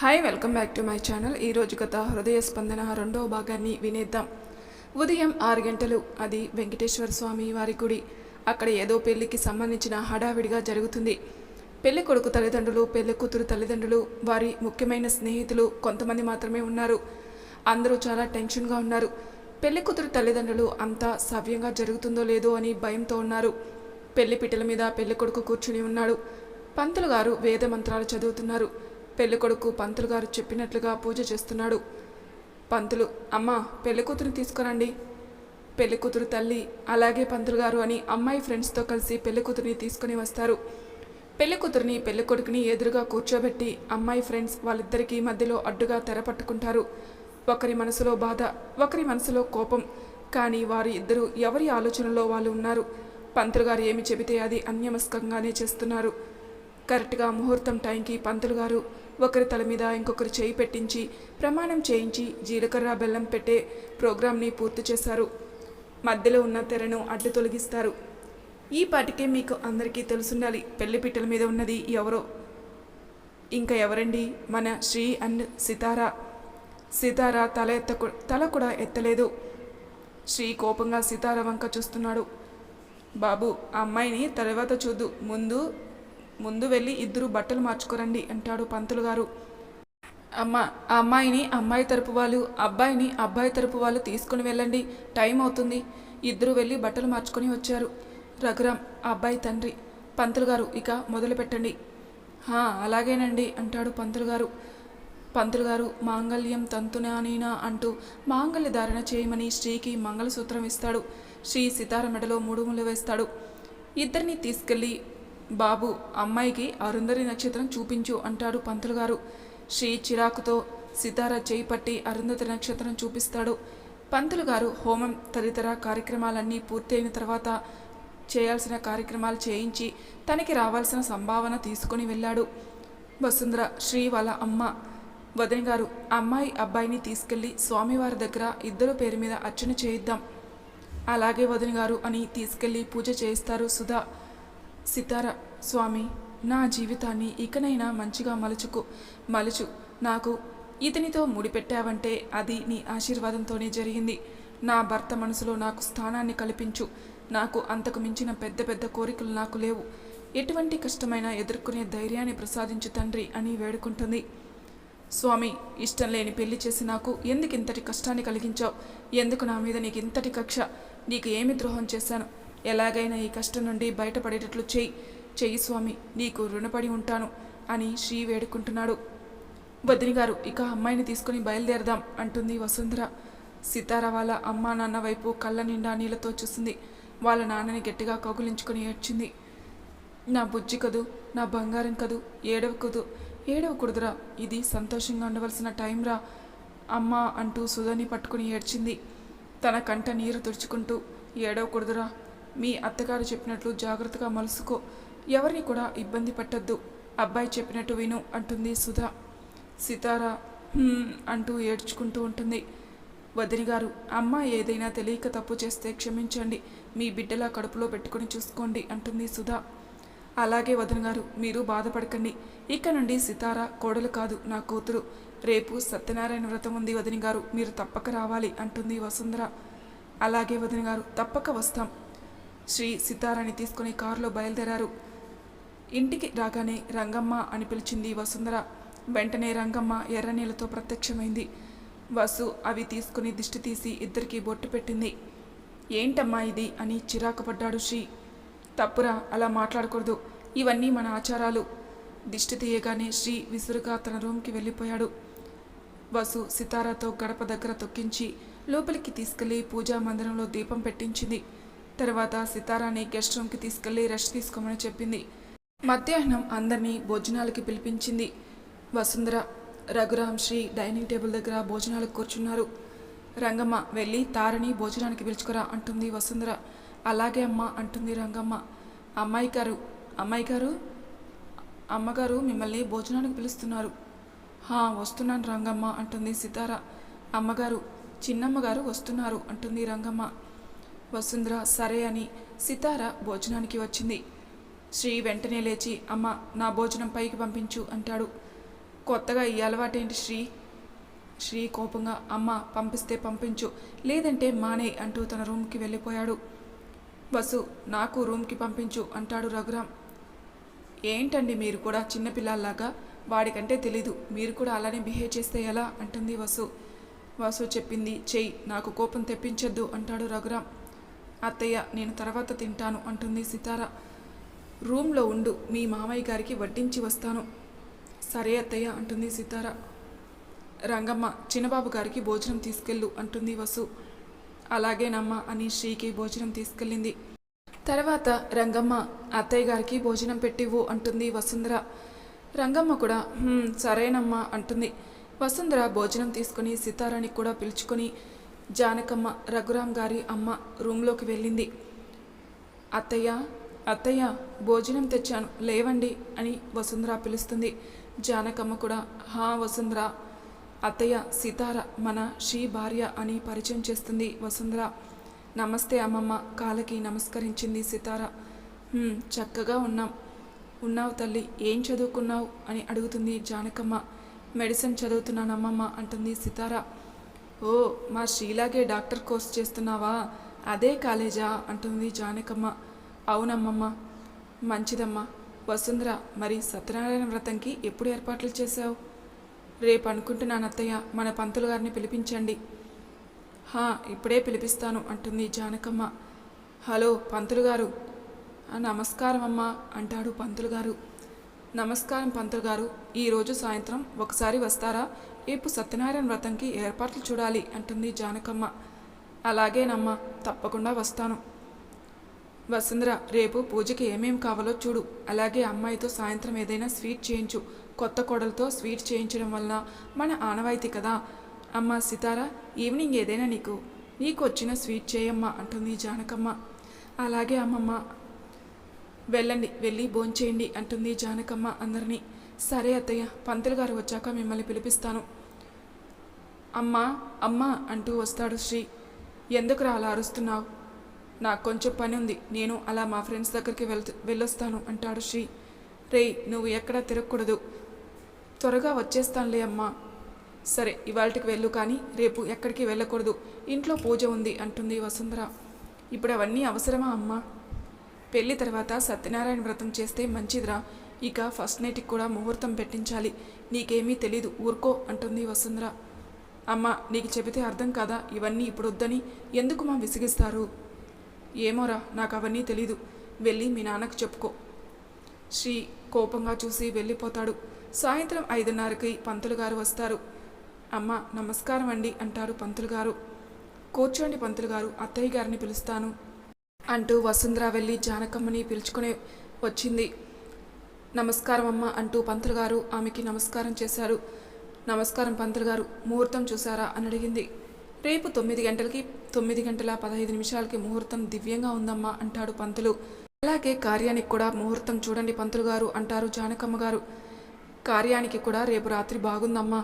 Hi welcome back to my channel ఈరోజు గత హృదయ స్పందన రెండవ భాగాన్ని వినేద్దాం. ఉదయం ఆరు గంటలు అది వెంకటేశ్వర స్వామి వారి గుడి. అక్కడ ఏదో పెళ్ళికి సంబంధించిన హడావిడిగా జరుగుతుంది. పెళ్ళి కొడుకు తల్లిదండ్రులు పెళ్ళి కూతురు తల్లిదండ్రులు వారి ముఖ్యమైన స్నేహితులు కొంతమంది మాత్రమే ఉన్నారు. అందరూ చాలా టెన్షన్గా ఉన్నారు. పెళ్ళి కూతురు తల్లిదండ్రులు అంతా సవ్యంగా జరుగుతుందో లేదో అని భయంతో ఉన్నారు. పెళ్ళి పిట్టల మీద పెళ్ళి కొడుకు కూర్చుని ఉన్నాడు. పంతులు గారు వేద మంత్రాలు చదువుతున్నారు. పెళ్ళికొడుకు పంతులు గారు చెప్పినట్లుగా పూజ చేస్తున్నాడు. పంతులు అమ్మ పెళ్ళికూతురు తీసుకురండి. పెళ్ళికూతురు తల్లి అలాగే పంతులు గారు అని అమ్మాయి ఫ్రెండ్స్తో కలిసి పెళ్ళికూతురిని తీసుకుని వస్తారు. పెళ్ళికూతురిని పెళ్ళికొడుకుని ఎదురుగా కూర్చోబెట్టి అమ్మాయి ఫ్రెండ్స్ వాళ్ళిద్దరికీ మధ్యలో అడ్డుగా తెర పట్టుకుంటారు. ఒకరి మనసులో బాధ ఒకరి మనసులో కోపం. కానీ వారు ఇద్దరు ఎవరి ఆలోచనలో వాళ్ళు ఉన్నారు? పంతులు గారు ఏమి చెబితే అది అన్యమస్కంగానే చేస్తున్నారు. కరెక్ట్గా ముహూర్తం టైంకి పంతులు గారు ఒకరి తల మీద ఇంకొకరు చేయి పెట్టించి ప్రమాణం చేయించి జీలకర్ర బెల్లం పెట్టే ప్రోగ్రాంని పూర్తి చేశారు. మధ్యలో ఉన్న తెరను అడ్డు తొలగిస్తారు. ఈ పాటికే మీకు అందరికీ తెలుసుండాలి పెళ్ళి పిట్టల మీద ఉన్నది ఎవరో. ఇంకా ఎవరండి? మన శ్రీ అండ్ సితారా. సితారా తల ఎత్త తల కూడా ఎత్తలేదు. శ్రీ కోపంగా సితార వంక చూస్తున్నాడు. బాబు ఆ అమ్మాయిని తర్వాత చూద్దు. ముందు ముందు వెళ్ళి ఇద్దరు బట్టలు మార్చుకోరండి అంటాడు పంతులు గారు. అమ్మ ఆ అమ్మాయిని అమ్మాయి తరపు వాళ్ళు అబ్బాయిని అబ్బాయి తరపు వాళ్ళు తీసుకుని వెళ్ళండి టైం అవుతుంది. ఇద్దరు వెళ్ళి బట్టలు మార్చుకొని వచ్చారు. రఘురాం అబ్బాయి తండ్రి పంతులు గారు ఇక మొదలు పెట్టండి. అలాగేనండి అంటాడు పంతులు గారు. పంతులు గారు మాంగళ్యం తంతునానీనా అంటూ మాంగళ్య ధారణ చేయమని శ్రీకి మంగళసూత్రం ఇస్తాడు. శ్రీ సితార మెడలో మూడు ముళ్ళు వేస్తాడు. ఇద్దరిని తీసుకెళ్ళి బాబు అమ్మాయికి అరుంధరి నక్షత్రం చూపించు అంటాడు పంతులు గారు. శ్రీ చిరాకుతో సితార చేయి పట్టి అరుంధతి నక్షత్రం చూపిస్తాడు. పంతులు గారు హోమం తదితర కార్యక్రమాలన్నీ పూర్తయిన తర్వాత చేయాల్సిన కార్యక్రమాలు చేయించి తనకి రావాల్సిన సంభావన తీసుకొని వెళ్ళాడు. వసుంధర శ్రీ వాళ్ళ అమ్మ వదిన గారు అమ్మాయి అబ్బాయిని తీసుకెళ్ళి స్వామివారి దగ్గర ఇద్దరు పేరు మీద అర్చన చేయిద్దాం. అలాగే వదిన గారు అని తీసుకెళ్ళి పూజ చేయిస్తారు సుధా. సితార స్వామి నా జీవితాన్ని ఇకనైనా మంచిగా మలుచుకు మలుచు. నాకు ఇతనితో ముడిపెట్టావంటే అది నీ ఆశీర్వాదంతోనే జరిగింది. నా భర్త మనసులో నాకు స్థానాన్ని కల్పించు. నాకు అంతకు మించిన పెద్ద పెద్ద కోరికలు నాకు లేవు. ఎటువంటి కష్టమైనా ఎదుర్కొనే ధైర్యాన్ని ప్రసాదించు తండ్రి అని వేడుకుంటుంది. స్వామి ఇష్టం లేని పెళ్ళి చేసి నాకు ఎందుకు ఇంతటి కష్టాన్ని కలిగించావు? ఎందుకు నా మీద నీకు ఇంతటి కక్ష? నీకు ఏమి ద్రోహం చేశాను? ఎలాగైనా ఈ కష్టం నుండి బయటపడేటట్లు చేయి. చెయ్యి స్వామి నీకు రుణపడి ఉంటాను అని శ్రీ వేడుకుంటున్నాడు. వదిని గారు ఇక అమ్మాయిని తీసుకుని బయలుదేరదాం అంటుంది వసుంధర. సితార వాళ్ళ అమ్మా నాన్న వైపు కళ్ళ నిండా నీళ్ళతో చూసింది. వాళ్ళ నాన్నని గట్టిగా కౌగులించుకుని ఏడ్చింది. నా బుజ్జి కదు నా బంగారం కదూ ఏడవకదు ఏడవకూడదురా ఇది సంతోషంగా ఉండవలసిన టైంరా అమ్మా అంటూ సుధని పట్టుకుని ఏడ్చింది. తన కంట నీరు తుడుచుకుంటూ ఏడవకూడదురా మీ అత్తగారు చెప్పినట్లు జాగ్రత్తగా మలుసుకో. ఎవరిని కూడా ఇబ్బంది పెట్టద్దు. అబ్బాయి చెప్పినట్టు విను అంటుంది సుధా. సితారా అంటూ ఏడ్చుకుంటూ ఉంటుంది. వదిని గారు అమ్మ ఏదైనా తెలియక తప్పు చేస్తే క్షమించండి. మీ బిడ్డలా కడుపులో పెట్టుకొని చూసుకోండి అంటుంది సుధా. అలాగే వదిన గారు మీరు బాధపడకండి. ఇక నుండి సితార కోడలు కాదు నా కూతురు. రేపు సత్యనారాయణ వ్రతం ఉంది వదిన గారు మీరు తప్పక రావాలి అంటుంది వసుంధర. అలాగే వదిన గారు తప్పక వస్తాం. శ్రీ సితారాని తీసుకుని కారులో బయలుదేరారు. ఇంటికి రాగానే రంగమ్మ అని పిలిచింది వసుంధర. వెంటనే రంగమ్మ ఎర్రనీళ్ళతో ప్రత్యక్షమైంది. వసు అవి తీసుకుని దిష్టి తీసి ఇద్దరికి బొట్టు పెట్టింది. ఏంటమ్మా ఇది? అని చిరాకు పడ్డాడు శ్రీ. తప్పురా అలా మాట్లాడకూడదు. ఇవన్నీ మన ఆచారాలు. దిష్టి తీయగానే శ్రీ విసురుగా తన రూమ్కి వెళ్ళిపోయాడు. వసు సితారాతో గడప దగ్గర తొక్కించి లోపలికి తీసుకెళ్ళి పూజా మందిరంలో దీపం పెట్టించింది. తర్వాత సితారాని గెస్ట్ రూమ్కి తీసుకెళ్ళి రెస్ట్ తీసుకోమని చెప్పింది. మధ్యాహ్నం అందరినీ భోజనాలకి పిలిపించింది. వసుంధర రఘురాం శ్రీ డైనింగ్ టేబుల్ దగ్గర భోజనాలకు కూర్చున్నారు. రంగమ్మ వెళ్ళి తారని భోజనానికి పిలుచుకురా అంటుంది వసుంధర. అలాగే అమ్మ అంటుంది రంగమ్మ. అమ్మాయి గారు అమ్మాయి గారు అమ్మగారు మిమ్మల్ని భోజనానికి పిలుస్తున్నారు. హా వస్తున్నాను రంగమ్మ అంటుంది సితార. అమ్మగారు చిన్నమ్మగారు వస్తున్నారు అంటుంది రంగమ్మ. వసుంధర సరే అని సితార భోజనానికి వచ్చింది. శ్రీ వెంటనే లేచి అమ్మ నా భోజనం పైకి పంపించు అంటాడు. కొత్తగా ఈ అలవాటేంటి శ్రీ? శ్రీ కోపంగా అమ్మ పంపిస్తే పంపించు లేదంటే మానే అంటూ తన రూమ్కి వెళ్ళిపోయాడు. వసు నాకు రూమ్కి పంపించు అంటాడు రఘురామ్. ఏంటండి మీరు కూడా చిన్నపిల్లల్లాగా వాడికంటే తెలీదు మీరు కూడా అలానే బిహేవ్ చేస్తే ఎలా? అంటుంది వసు. వసు చెప్పింది చెయ్యి నాకు కోపం తెప్పించొద్దు అంటాడు రఘురామ్. అత్తయ్య నేను తర్వాత తింటాను అంటుంది సితార. రూమ్లో ఉండు మీ మామయ్య గారికి వడ్డించి వస్తాను. సరే అత్తయ్య అంటుంది సితార. రంగమ్మ చిన్నబాబు గారికి భోజనం తీసుకెళ్ళు అంటుంది వసు. అలాగేనమ్మ అని శ్రీకి భోజనం తీసుకెళ్ళింది. తర్వాత రంగమ్మ అత్తయ్య గారికి భోజనం పెట్టివ్వు అంటుంది వసుంధర. రంగమ్మ కూడా సరేనమ్మా అంటుంది. వసుంధర భోజనం తీసుకుని సితారాని కూడా పిలుచుకొని జానకమ్మ రఘురాం గారి అమ్మ రూమ్లోకి వెళ్ళింది. అత్తయ్య అత్తయ్య భోజనం తెచ్చాను లేవండి అని వసుంధర పిలుస్తుంది. జానకమ్మ కూడా హా వసుంధర. అత్తయ్య సితార మన శ్రీ భార్య అని పరిచయం చేస్తుంది వసుంధర. నమస్తే అమ్మమ్మ కాళ్ళకి నమస్కరించింది సితార. చక్కగా ఉన్నాం. ఉన్నావు తల్లి ఏం చదువుకున్నావు అని అడుగుతుంది జానకమ్మ. మెడిసిన్ చదువుతున్నాను అమ్మమ్మ అంటుంది సితార. ఓ మా శ్రీలాగే డాక్టర్ కోర్స్ చేస్తున్నావా? అదే కాలేజా? అంటుంది జానకమ్మ. అవునమ్మమ్మ. మంచిదమ్మా. వసుంధర మరి సత్యనారాయణ వ్రతంకి ఎప్పుడు ఏర్పాట్లు చేశావు? రేపు అనుకుంటున్నాను అత్తయ్య మన పంతులు గారిని పిలిపించండి. హా ఇప్పుడే పిలిపిస్తాను అంటుంది జానకమ్మ. హలో పంతులు గారు. నమస్కారం అమ్మా అంటాడు పంతులు గారు. నమస్కారం పంతులు గారు. ఈరోజు సాయంత్రం ఒకసారి వస్తారా? రేపు సత్యనారాయణ వ్రతంకి ఏర్పాట్లు చూడాలి అంటుంది జానకమ్మ. అలాగేనమ్మా తప్పకుండా వస్తాను. వసుంధర రేపు పూజకి ఏమేం కావాలో చూడు. అలాగే అమ్మాయితో సాయంత్రం ఏదైనా స్వీట్ చేయించు. కొత్త కోడలతో స్వీట్ చేయించడం వలన మన ఆనవాయితీ కదా. అమ్మ సితారా ఈవినింగ్ ఏదైనా నీకు నీకు వచ్చిన స్వీట్ చేయమ్మా అంటుంది జానకమ్మ. అలాగే అమ్మమ్మ వెళ్ళండి వెళ్ళి భోంచేయండి అంటుంది జానకమ్మ అందరినీ. సరే అత్తయ్య పంతులు గారు వచ్చాక మిమ్మల్ని పిలిపిస్తాను. అమ్మా అమ్మా అంటూ వస్తాడు శ్రీ. ఎందుకురా అలా అరుస్తున్నావు? నాకు కొంచెం పని ఉంది నేను అలా మా ఫ్రెండ్స్ దగ్గరికి వెళ్ వెళ్ళొస్తాను అంటాడు శ్రీ. రేయ్ నువ్వు ఎక్కడా తిరగకూడదు. త్వరగా వచ్చేస్తానులే అమ్మా. సరే ఇవాళకి వెళ్ళు కానీ రేపు ఎక్కడికి వెళ్ళకూడదు. ఇంట్లో పూజ ఉంది అంటుంది వసుంధర. ఇప్పుడు అవన్నీ అవసరమా అమ్మా? పెళ్ళి తర్వాత సత్యనారాయణ వ్రతం చేస్తే మంచిదిరా. ఇక ఫస్ట్ నైట్కి కూడా ముహూర్తం పెట్టించాలి. నీకేమీ తెలీదు ఊరుకో అంటుంది వసుంధర. అమ్మ నీకు చెబితే అర్థం కాదా? ఇవన్నీ ఇప్పుడు వద్దని ఎందుకు మా విసిగిస్తారు? ఏమోరా నాకు అవన్నీ తెలీదు. వెళ్ళి మీ నాన్నకు చెప్పుకో. శ్రీ కోపంగా చూసి వెళ్ళిపోతాడు. సాయంత్రం ఐదున్నరకి పంతులు గారు వస్తారు. అమ్మ నమస్కారం అండి అంటారు పంతులు గారు. కూర్చోండి పంతులు గారు అత్తయ్య గారిని పిలుస్తాను. అంటూ వసుంధర వెళ్ళి జానకమ్మని పిలుచుకుని వచ్చింది. నమస్కారం అమ్మ అంటూ పంతులు గారు ఆమెకి నమస్కారం చేశారు. నమస్కారం పంతులు గారు ముహూర్తం చూసారా అని అడిగింది. రేపు తొమ్మిది గంటలకి తొమ్మిది గంటల పదహైదు నిమిషాలకి ముహూర్తం దివ్యంగా ఉందమ్మా అంటాడు పంతులు. అలాగే కార్యానికి కూడా ముహూర్తం చూడండి పంతులు గారు అంటారు జానకమ్మ గారు. కార్యానికి కూడా రేపు రాత్రి బాగుందమ్మా.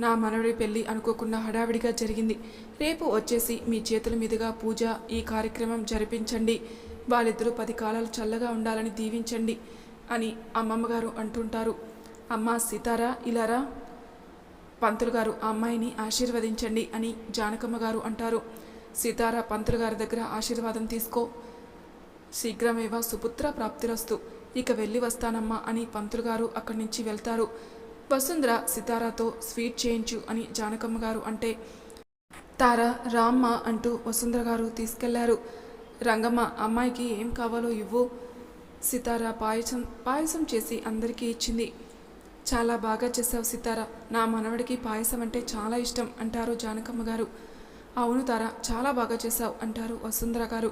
నా మనవడి పెళ్ళి అనుకోకుండా హడావిడిగా జరిగింది. రేపు వచ్చేసి మీ చేతుల మీదుగా పూజ ఈ కార్యక్రమం జరిపించండి. వాళ్ళిద్దరూ పది కాలాలు చల్లగా ఉండాలని దీవించండి అని అమ్మమ్మగారు అంటుంటారు. అమ్మ సీతారా ఇలారా? పంతులు గారు ఆ అమ్మాయిని ఆశీర్వదించండి అని జానకమ్మ గారు అంటారు. సీతారా పంతులు గారి దగ్గర ఆశీర్వాదం తీసుకో. శీఘ్రమేవ సుపుత్ర ప్రాప్తిరస్తు. ఇక వెళ్ళి వస్తానమ్మా అని పంతులు గారు అక్కడి నుంచి వెళ్తారు. వసుంధర సితారాతో స్వీట్ చేయించు అని జానకమ్మ గారు అంటే తార రామ్మ అంటూ వసుంధర గారు తీసుకెళ్ళారు. రంగమ్మ అమ్మాయికి ఏం కావాలో ఇవ్వు. సితార పాయసం పాయసం చేసి అందరికీ ఇచ్చింది. చాలా బాగా చేసావు సితార. నా మనవడికి పాయసం అంటే చాలా ఇష్టం అంటారు జానకమ్మ గారు. అవును తార చాలా బాగా చేశావు అంటారు వసుంధర గారు.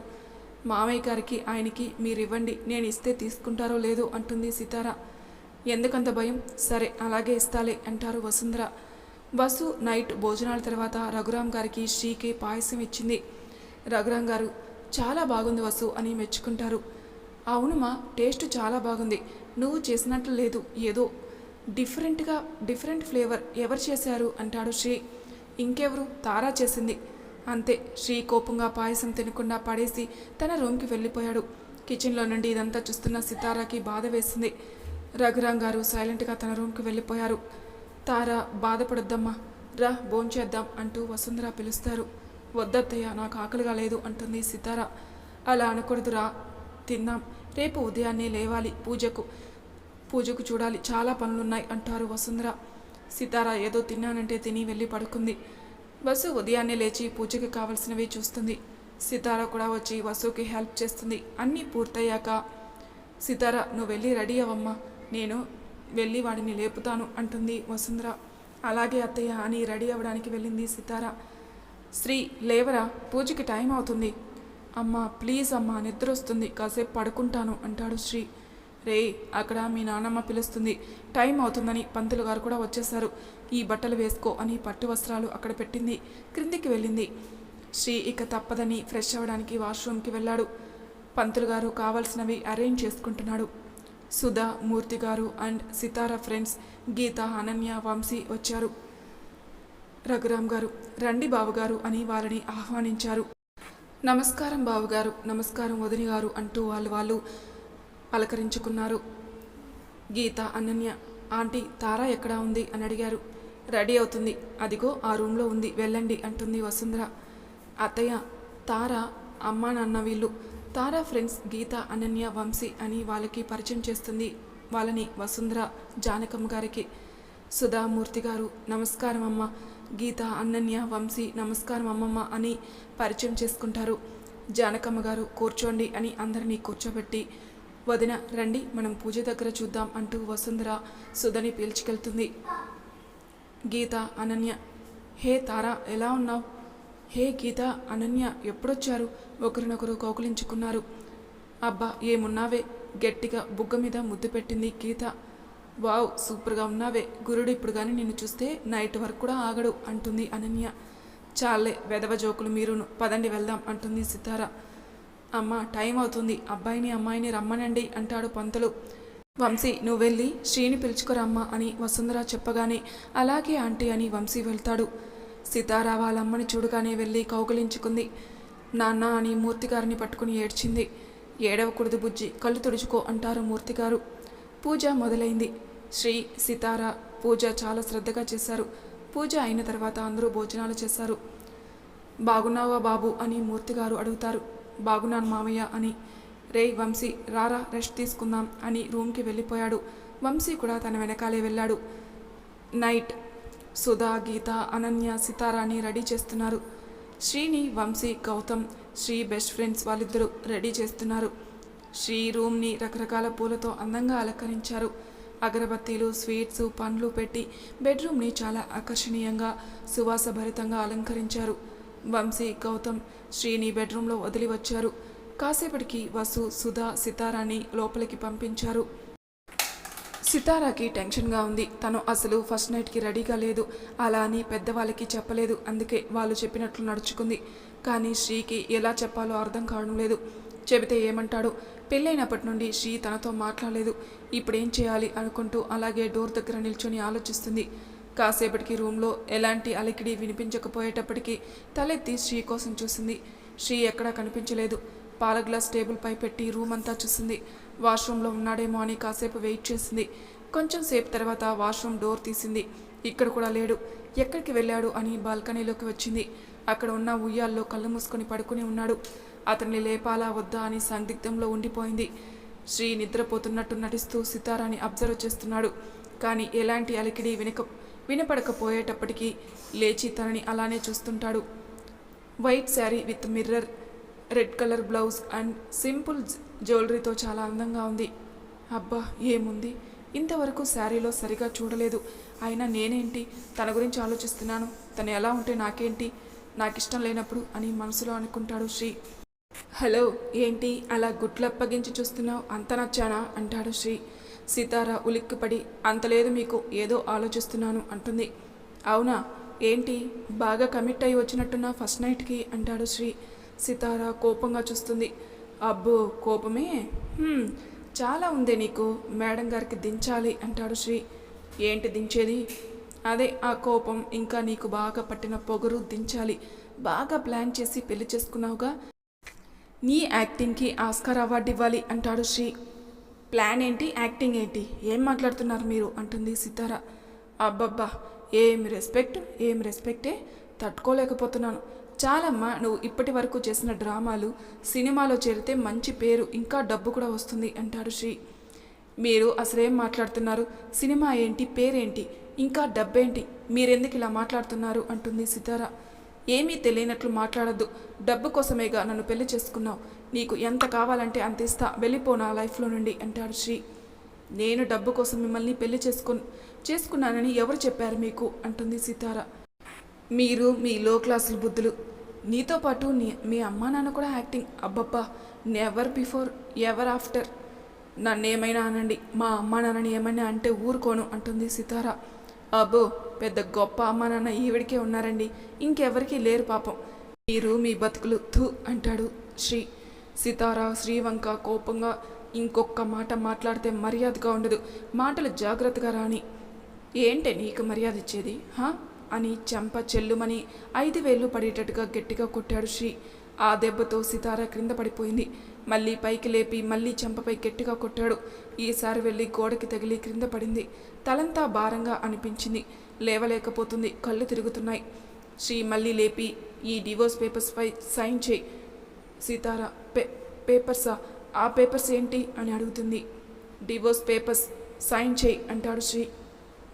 మామయ్య గారికి ఆయనకి మీరు ఇవ్వండి నేను ఇస్తే తీసుకుంటారో లేదో అంటుంది సితార. ఎందుకంత భయం? సరే అలాగే ఇస్తాలే అంటారు వసుంధర. వసు నైట్ భోజనాల తర్వాత రఘురాం గారికి శ్రీకి పాయసం ఇచ్చింది. రఘురాం గారు చాలా బాగుంది వసు అని మెచ్చుకుంటారు. అవునుమా టేస్ట్ చాలా బాగుంది. నువ్వు చేసినట్లు లేదు ఏదో డిఫరెంట్గా డిఫరెంట్ ఫ్లేవర్ ఎవరు చేశారు? అంటాడు శ్రీ. ఇంకెవరు? తారా చేసింది. అంతే. శ్రీ కోపంగా పాయసం తినకుండా పడేసి తన రూమ్కి వెళ్ళిపోయాడు. కిచెన్లో నుండి ఇదంతా చూస్తున్న సితారాకి బాధ వేసింది. రఘురాం గారు సైలెంట్గా తన రూమ్కి వెళ్ళిపోయారు. తారా బాధపడొద్దమ్మా రా భోంచేద్దాం అంటూ వసుంధర పిలుస్తారు. వద్దత్తయ్య నాకు ఆకలిగా లేదు అంటుంది సితార. అలా అనకూడదురా తిన్నాం. రేపు ఉదయాన్నే లేవాలి పూజకు పూజకు చూడాలి చాలా పనులున్నాయి అంటారు వసుంధర. సితార ఏదో తిన్నానంటే తిని వెళ్ళి పడుకుంది. వసు ఉదయాన్నే లేచి పూజకి కావలసినవి చూస్తుంది. సితార కూడా వచ్చి వసుకి హెల్ప్ చేస్తుంది. అన్నీ పూర్తయ్యాక సితార నువ్వు వెళ్ళి రెడీ అవమ్మా నేను వెళ్ళి వాడిని లేపుతాను అంటుంది వసుంధర. అలాగే అత్తయ్య అని రెడీ అవ్వడానికి వెళ్ళింది సితార. శ్రీ లేవరా పూజకి టైం అవుతుంది. అమ్మా ప్లీజ్ అమ్మా నిద్ర వస్తుంది. కాసేపు పడుకుంటాను అంటాడు శ్రీ. రే అక్కడ మీ నాన్నమ్మ పిలుస్తుంది. టైం అవుతుందని పంతులు గారు కూడా వచ్చేశారు. ఈ బట్టలు వేసుకో అని పట్టు వస్త్రాలు అక్కడ పెట్టింది. క్రిందికి వెళ్ళింది. శ్రీ ఇక తప్పదని ఫ్రెష్ అవ్వడానికి వాష్రూమ్కి వెళ్ళాడు. పంతులు గారు కావాల్సినవి అరేంజ్ చేసుకుంటున్నాడు. సుధా మూర్తి గారు అండ్ సితారా ఫ్రెండ్స్ గీత అనన్య వంశీ వచ్చారు. రఘురామ్ గారు రండి బావగారు అని వాళ్ళని ఆహ్వానించారు. నమస్కారం బావగారు నమస్కారం వదిని గారు అంటూ వాళ్ళు వాళ్ళు పలకరించుకున్నారు. గీత అనన్య ఆంటీ తారా ఎక్కడా ఉంది అని అడిగారు. రెడీ అవుతుంది. అదిగో ఆ రూమ్లో ఉంది వెళ్ళండి అంటుంది వసుంధర. అత్తయ్య తార అమ్మ నాన్న వీళ్ళు తారా ఫ్రెండ్స్ గీత అనన్య వంశీ అని వాళ్ళకి పరిచయం చేస్తుంది వాళ్ళని వసుంధర జానకమ్మ గారికి. సుధామూర్తి గారు నమస్కారం అమ్మ. గీత అనన్య వంశీ నమస్కారం అమ్మమ్మ అని పరిచయం చేసుకుంటారు. జానకమ్మ గారు కూర్చోండి అని అందరినీ కూర్చోబెట్టి వదిన రండి మనం పూజ దగ్గర చూద్దాం అంటూ వసుంధర సుధని పీల్చుకెళ్తుంది. గీత అనన్య హే తారా ఎలా ఉన్నావు? హే గీత అనన్య ఎప్పుడొచ్చారు? ఒకరినొకరు కౌకులించుకున్నారు అబ్బా ఏమున్నావే? గట్టిగా బుగ్గ మీద ముద్దు పెట్టింది గీత. వావ్ సూపర్గా ఉన్నావే. గురుడు ఇప్పుడు కానీ నిన్ను చూస్తే నైట్ వరకు కూడా ఆగడు అంటుంది అనన్య. చాలే వెదవ జోకులు మీరును. పదండి వెళ్దాం అంటుంది సితార. అమ్మ టైం అవుతుంది. అబ్బాయిని అమ్మాయిని రమ్మనండి అంటాడు పంతులు. వంశీ నువ్వు వెళ్ళి శ్రీని పిలుచుకురమ్మా అని వసుంధర చెప్పగానే అలాగే ఆంటీ అని వంశీ వెళ్తాడు. సితార వాళ్ళమ్మని చూడగానే వెళ్ళి కౌగలించుకుంది. నాన్న అని మూర్తిగారిని పట్టుకుని ఏడ్చింది. ఏడవకూడదు బుజ్జి కళ్ళు తుడుచుకో అంటారు మూర్తిగారు. పూజ మొదలైంది. శ్రీ సితార పూజ చాలా శ్రద్ధగా చేశారు. పూజ అయిన తర్వాత అందరూ భోజనాలు చేశారు. బాగున్నావా బాబు అని మూర్తిగారు అడుగుతారు. బాగున్నాను మామయ్య అని. రే వంశీ రారా రెస్ట్ తీసుకుందాం అని రూమ్కి వెళ్ళిపోయాడు. వంశీ కూడా తన వెనకాలే వెళ్ళాడు. నైట్ సుధా గీత అనన్య సితారాని రెడీ చేస్తున్నారు. శ్రీని వంశీ గౌతమ్ శ్రీ బెస్ట్ ఫ్రెండ్స్ వాళ్ళిద్దరూ రెడీ చేస్తున్నారు. శ్రీ రూమ్ని రకరకాల పూలతో అందంగా అలంకరించారు. అగరబత్తీలు స్వీట్స్ పండ్లు పెట్టి బెడ్రూమ్ని చాలా ఆకర్షణీయంగా సువాసభరితంగా అలంకరించారు. వంశీ గౌతమ్ శ్రీని బెడ్రూమ్లో వదిలి వచ్చారు కాసేపటికి వసు సుధా సితారాని లోపలికి పంపించారు. సితారాకి టెన్షన్గా ఉంది. తను అసలు ఫస్ట్ నైట్కి రెడీగా లేదు. అలా అని పెద్దవాళ్ళకి చెప్పలేదు. అందుకే వాళ్ళు చెప్పినట్లు నడుచుకుంది. కానీ శ్రీకి ఎలా చెప్పాలో అర్థం కావడం లేదు. చెబితే ఏమంటాడు? పెళ్ళైనప్పటి నుండి శ్రీ తనతో మాట్లాడలేదు. ఇప్పుడేం చేయాలి అనుకుంటూ అలాగే డోర్ దగ్గర నిల్చొని ఆలోచిస్తుంది. కాసేపటికి రూమ్లో ఎలాంటి అలికిడి వినిపించకపోయేటప్పటికీ తలెత్తి శ్రీ కోసం చూసింది. శ్రీ ఎక్కడా కనిపించలేదు. పాల గ్లాస్ టేబుల్పై పెట్టి రూమ్ అంతా చూసింది. వాష్రూమ్లో ఉన్నాడేమో అని కాసేపు వెయిట్ చేసింది. కొంచెం సేపు తర్వాత వాష్రూమ్ డోర్ తీసింది. ఇక్కడ కూడా లేడు. ఎక్కడికి వెళ్ళాడు అని బాల్కనీలోకి వచ్చింది. అక్కడ ఉన్న ఉయ్యాల్లో కళ్ళు మూసుకొని పడుకుని ఉన్నాడు. అతన్ని లేపాలా వద్దా అని సందిగ్ధంలో ఉండిపోయింది. శ్రీ నిద్రపోతున్నట్టు నటిస్తూ సితారాని అబ్జర్వ్ చేస్తున్నాడు. కానీ ఎలాంటి అలికిడి వినక వినపడకపోయేటప్పటికీ లేచి తనని అలానే చూస్తుంటాడు. White sari with mirror red colour blouse and simple జ్యువెలరీతో చాలా అందంగా ఉంది. అబ్బా ఏముంది? ఇంతవరకు శారీలో సరిగా చూడలేదు. అయినా నేనేంటి? తన గురించి ఆలోచిస్తున్నాను. తను ఎలా ఉంటే నాకేంటి? నాకు ఇష్టం లేనప్పుడు అని మనసులో అనుకుంటాడు శ్రీ. హలో ఏంటి? అలా గుట్లు అప్పగించి చూస్తున్నావు? అంత నచ్చానా? అంటాడు శ్రీ. సీతార ఉలిక్కిపడి అంత లేదు మీకు ఏదో ఆలోచిస్తున్నాను అంటుంది. అవునా? ఏంటి? బాగా కమిట్ అయి వచ్చినట్టున్నా ఫస్ట్ నైట్కి? అంటాడు శ్రీ. సితార కోపంగా చూస్తుంది. అబ్బో కోపమే? చాలా ఉంది నీకు. మేడం గారికి దించాలి అంటాడు శ్రీ. ఏంటి దించేది? అదే ఆ కోపం ఇంకా నీకు బాగా పట్టిన పొగరు దించాలి. బాగా ప్లాన్ చేసి పెళ్ళి చేసుకున్నావుగా. నీ యాక్టింగ్కి ఆస్కార్ అవార్డు ఇవ్వాలి అంటాడు శ్రీ. ప్లాన్ ఏంటి? యాక్టింగ్ ఏంటి? ఏం మాట్లాడుతున్నారు మీరు? అంటుంది సితార. అబ్బబ్బా ఏం రెస్పెక్ట్? ఏం రెస్పెక్టే? తట్టుకోలేకపోతున్నాను. చాలమ్మా నువ్వు ఇప్పటి వరకు చేసిన డ్రామాలు సినిమాలో చేరితే మంచి పేరు ఇంకా డబ్బు కూడా వస్తుంది అంటాడు శ్రీ. మీరు అసలేం మాట్లాడుతున్నారు? సినిమా ఏంటి? పేరేంటి? ఇంకా డబ్బేంటి? మీరెందుకు ఇలా మాట్లాడుతున్నారు? అంటుంది సితార. ఏమీ తెలియనట్లు మాట్లాడద్దు. డబ్బు కోసమేగా నన్ను పెళ్ళి చేసుకున్నావు. నీకు ఎంత కావాలంటే అంత ఇస్తా. వెళ్ళిపో నా లైఫ్లో నుండి అంటాడు శ్రీ. నేను డబ్బు కోసం మిమ్మల్ని పెళ్ళి చేసుకు చేసుకున్నానని ఎవరు చెప్పారు మీకు? అంటుంది సితార. మీరు మీ లో క్లాసుల బుద్ధులు. నీతో పాటు మీ అమ్మా నాన్న కూడా యాక్టింగ్. అబ్బబ్బా నెవర్ బిఫోర్ ఎవర్ ఆఫ్టర్ నన్ను ఏమైనా అనండి మా అమ్మా నాన్నని ఏమైనా అంటే ఊరుకోను అంటుంది సితార. అబ్బో పెద్ద గొప్ప అమ్మా నాన్న ఈవిడికే ఉన్నారండి. ఇంకెవరికీ లేరు పాపం. మీరు మీ బతుకులు థు అంటాడు శ్రీ. సితార శ్రీవంక కోపంగా ఇంకొక మాట మాట్లాడితే మర్యాదగా ఉండదు. మాటలు జాగ్రత్తగా రాని. ఏంటే నీకు మర్యాద ఇచ్చేది హా? అని చెంప చెల్లుమని ఐదు వేలు పడేటట్టుగా గట్టిగా కొట్టాడు శ్రీ. ఆ దెబ్బతో సితార క్రింద పడిపోయింది. మళ్ళీ పైకి లేపి మళ్ళీ చెంపపై గట్టిగా కొట్టాడు. ఈసారి వెళ్ళి గోడకి తగిలి క్రింద పడింది. తలంతా భారంగా అనిపించింది. లేవలేకపోతుంది. కళ్ళు తిరుగుతున్నాయి. శ్రీ మళ్ళీ లేపి ఈ డివోర్స్ పేపర్స్పై సైన్ చేయి. సీతార పే పేపర్సా? ఆ పేపర్స్ ఏంటి? అని అడుగుతుంది. డివోర్స్ పేపర్స్ సైన్ చేయి అంటాడు శ్రీ.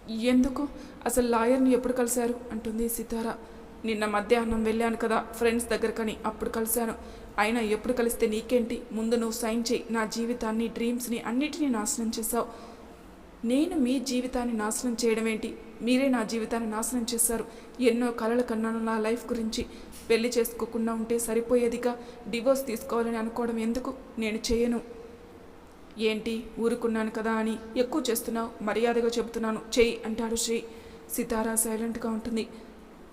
ఎందుకు? అసలు లాయర్ని ఎప్పుడు కలిశారు? అంటుంది సితార. నిన్న మధ్యాహ్నం వెళ్ళాను కదా ఫ్రెండ్స్ దగ్గరకని అప్పుడు కలిశాను. అయినా ఎప్పుడు కలిస్తే నీకేంటి? ముందు నువ్వు సైన్ చేయి. నా జీవితాన్ని డ్రీమ్స్ని అన్నిటినీ నాశనం చేశావు. నేను మీ జీవితాన్ని నాశనం చేయడం ఏంటి? మీరే నా జీవితాన్ని నాశనం చేశారు. ఎన్నో కలలు కన్నాను నా లైఫ్ గురించి. పెళ్ళి చేసుకోకుండా ఉంటే సరిపోయేదిగా డివోర్స్ తీసుకోవాలని అనుకోవడం ఎందుకు? నేను చేయను. ఏంటి? ఊరుకున్నాను కదా అని ఎక్కువ చేస్తున్నావు మర్యాదగా చెబుతున్నాను. చెయ్యి అంటాడు శ్రీ. సితారా సైలెంట్గా ఉంటుంది.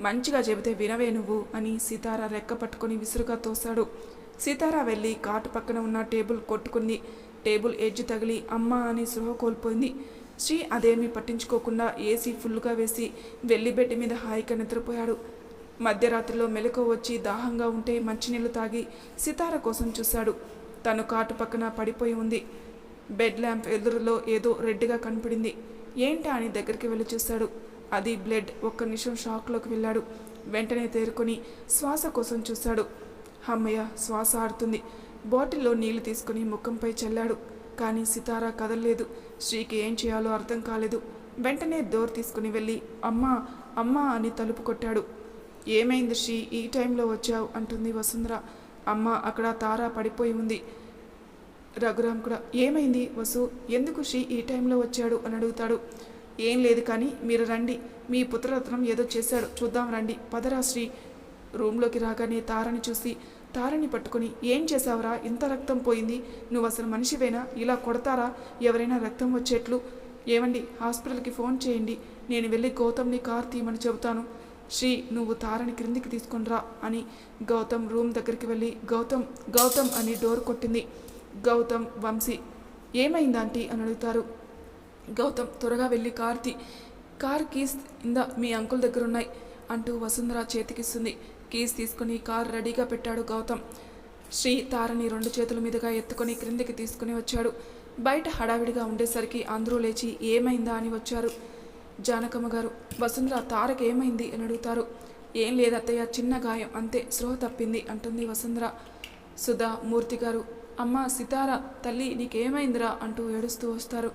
మంచిగా చెబితే వినవే నువ్వు అని సితారా రెక్క పట్టుకొని విసురుగా తోశాడు సీతారా వెళ్ళి కాటు పక్కన ఉన్న టేబుల్ కొట్టుకుంది. టేబుల్ ఎడ్జ్ తగిలి అమ్మ అని సృహ కోల్పోయింది. శ్రీ అదేమీ పట్టించుకోకుండా ఏసీ ఫుల్గా వేసి వెళ్ళి బెడ్ మీద హాయిగా నిద్రపోయాడు. మధ్యరాత్రిలో మెలకు వచ్చి దాహంగా ఉంటే మంచినీళ్ళు తాగి సితార కోసం చూశాడు. తను కాటు పక్కన పడిపోయి ఉంది. బెడ్ ల్యాంప్ ఎదురులో ఏదో రెడ్గా కనపడింది. ఏంటా అని దగ్గరికి వెళ్ళి చూశాడు అది బ్లడ్. ఒక్క నిమిషం షాక్లోకి వెళ్ళాడు. వెంటనే తేరుకొని శ్వాస కోసం చూశాడు అమ్మయ్య శ్వాస ఆడుతుంది బాటిల్లో నీళ్ళు తీసుకుని ముఖంపై చల్లాడు. కానీ సితారా కదలలేదు. శ్రీకి ఏం చేయాలో అర్థం కాలేదు. వెంటనే డోర్ తీసుకుని వెళ్ళి అమ్మా అమ్మా అని తలుపు కొట్టాడు. ఏమైంది శ్రీ? ఈ టైంలో వచ్చావు అంటుంది వసుంధర. అమ్మ అక్కడ తారా పడిపోయి ఉంది. రఘురామ్ కూడా ఏమైంది వసు? ఎందుకు శ్రీ ఈ టైంలో వచ్చాడు? అని అడుగుతాడు. ఏం లేదు కానీ మీరు రండి. మీ పుత్రరత్నం ఏదో చేశాడు. చూద్దాం రండి. పదరా శ్రీ. రూమ్లోకి రాగానే తారని చూసి తారని పట్టుకొని ఏం చేశావురా? ఇంత రక్తం పోయింది. నువ్వు అసలు మనిషివేనా? ఇలా కొడతారా? ఎవరైనా రక్తం వచ్చేట్లు? ఏమండి హాస్పిటల్కి ఫోన్ చేయండి. నేను వెళ్ళి గౌతమ్ని కార్ తీయమని చెబుతాను. శ్రీ నువ్వు తారని క్రిందికి తీసుకొని రా అని గౌతమ్ రూమ్ దగ్గరికి వెళ్ళి గౌతమ్ గౌతమ్ అని డోర్ కొట్టింది. గౌతమ్ వంశీ ఏమైందంటీ అని అడుగుతారు. గౌతమ్ త్వరగా వెళ్ళి కార్తీ కార్ కీస్ ఇందా మీ అంకుల్ దగ్గర ఉన్నాయి అంటూ వసుంధర చేతికిస్తుంది. కీస్ తీసుకుని కార్ రెడీగా పెట్టాడు గౌతమ్. శ్రీ తారని రెండు చేతుల మీదుగా ఎత్తుకొని క్రిందికి తీసుకుని వచ్చాడు. బయట హడావిడిగా ఉండేసరికి అందరూ లేచి ఏమైందా అని వచ్చారు. జానకమ్మ గారు వసుంధర తారకి ఏమైంది? అని అడుగుతారు. ఏం లేదత్తయ్య చిన్న గాయం అంతే స్పృహ తప్పింది అంటుంది వసుంధర. సుధా మూర్తి గారు అమ్మ సితార తల్లి నీకేమైందిరా? అంటూ ఏడుస్తూ వస్తారు.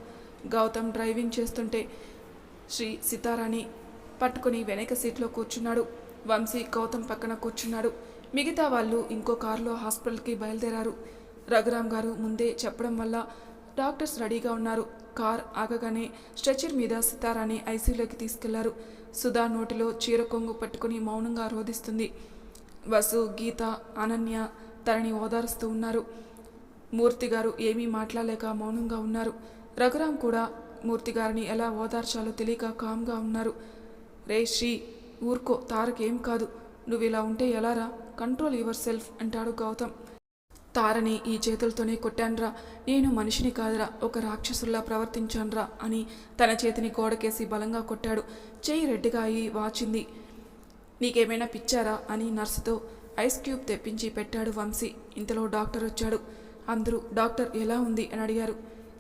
గౌతమ్ డ్రైవింగ్ చేస్తుంటే శ్రీ సితారాని పట్టుకుని వెనక సీట్లో కూర్చున్నాడు. వంశీ గౌతమ్ పక్కన కూర్చున్నాడు. మిగతా వాళ్ళు ఇంకో కారులో హాస్పిటల్కి బయలుదేరారు. రఘురామ్ గారు ముందే చెప్పడం వల్ల డాక్టర్స్ రెడీగా ఉన్నారు. కార్ ఆగగానే స్ట్రెచర్ మీద సితారాని ఐసీయూలోకి తీసుకెళ్ళారు. సుధా నోటిలో చీర కొంగు పట్టుకుని మౌనంగా రోధిస్తుంది. వసు గీత అనన్య తనని ఓదారుస్తూ ఉన్నారు. మూర్తి గారు ఏమీ మాట్లాడలేక మౌనంగా ఉన్నారు. రఘురాం కూడా మూర్తి గారిని ఎలా ఓదార్చాలో తెలియక కామ్గా ఉన్నారు. రే శ్రీ ఊర్కో తారకేం కాదు. నువ్వు ఇలా ఉంటే ఎలారా కంట్రోల్ యువర్ సెల్ఫ్ అంటాడు గౌతమ్. తారని ఈ చేతులతోనే కొట్టాన్రా. నేను మనిషిని కాదురా ఒక రాక్షసుల్లా ప్రవర్తించాన్రా అని తన చేతిని గోడకేసి బలంగా కొట్టాడు. చేయి రెడ్డిగా అయి వాచింది. నీకేమైనా పిచ్చారా అని నర్సుతో ఐస్ క్యూబ్ తెప్పించి పెట్టాడు వంశీ. ఇంతలో డాక్టర్ వచ్చాడు. అందరూ డాక్టర్ ఎలా ఉంది? అని అడిగారు.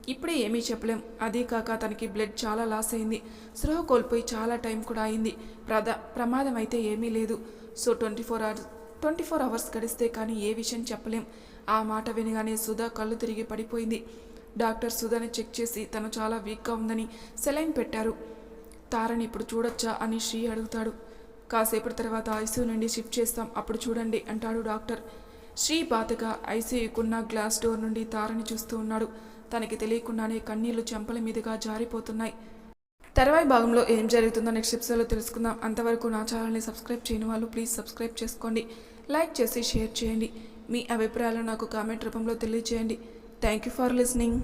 ఇప్పుడే ఏమీ చెప్పలేం. అదే కాక తనకి బ్లడ్ చాలా లాస్ అయింది. స్రోహ కోల్పోయి చాలా టైం కూడా అయింది. ప్రద ప్రమాదం అయితే ఏమీ లేదు. So twenty four hours twenty four hours గడిస్తే కానీ ఏ విషయం చెప్పలేం. ఆ మాట వినగానే సుధా కళ్ళు తిరిగి పడిపోయింది. డాక్టర్ సుధాని చెక్ చేసి తను చాలా వీక్గా ఉందని సెలైన్ పెట్టారు. తారని ఇప్పుడు చూడొచ్చా? అని శ్రీ అడుగుతాడు. కాసేపటి తర్వాత ఐసీయూ నుండి షిఫ్ట్ చేస్తాం. అప్పుడు చూడండి అంటాడు డాక్టర్. శ్రీ బాధగా ఐసీయూకున్న గ్లాస్ డోర్ నుండి తారని చూస్తూ ఉన్నాడు. తనకి తెలియకుండానే కన్నీళ్ళు చెంపల మీదుగా జారిపోతున్నాయి. తర్వాయి భాగంలో ఏం జరుగుతుందో నెక్స్ట్ ఎపిసోడ్లో తెలుసుకుందాం. అంతవరకు నా ఛానల్ని సబ్స్క్రైబ్ చేయని వాళ్ళు ప్లీజ్ సబ్స్క్రైబ్ చేసుకోండి. లైక్ చేసి షేర్ చేయండి. మీ అభిప్రాయాలు నాకు కామెంట్ రూపంలో తెలియజేయండి. Thank you for listening.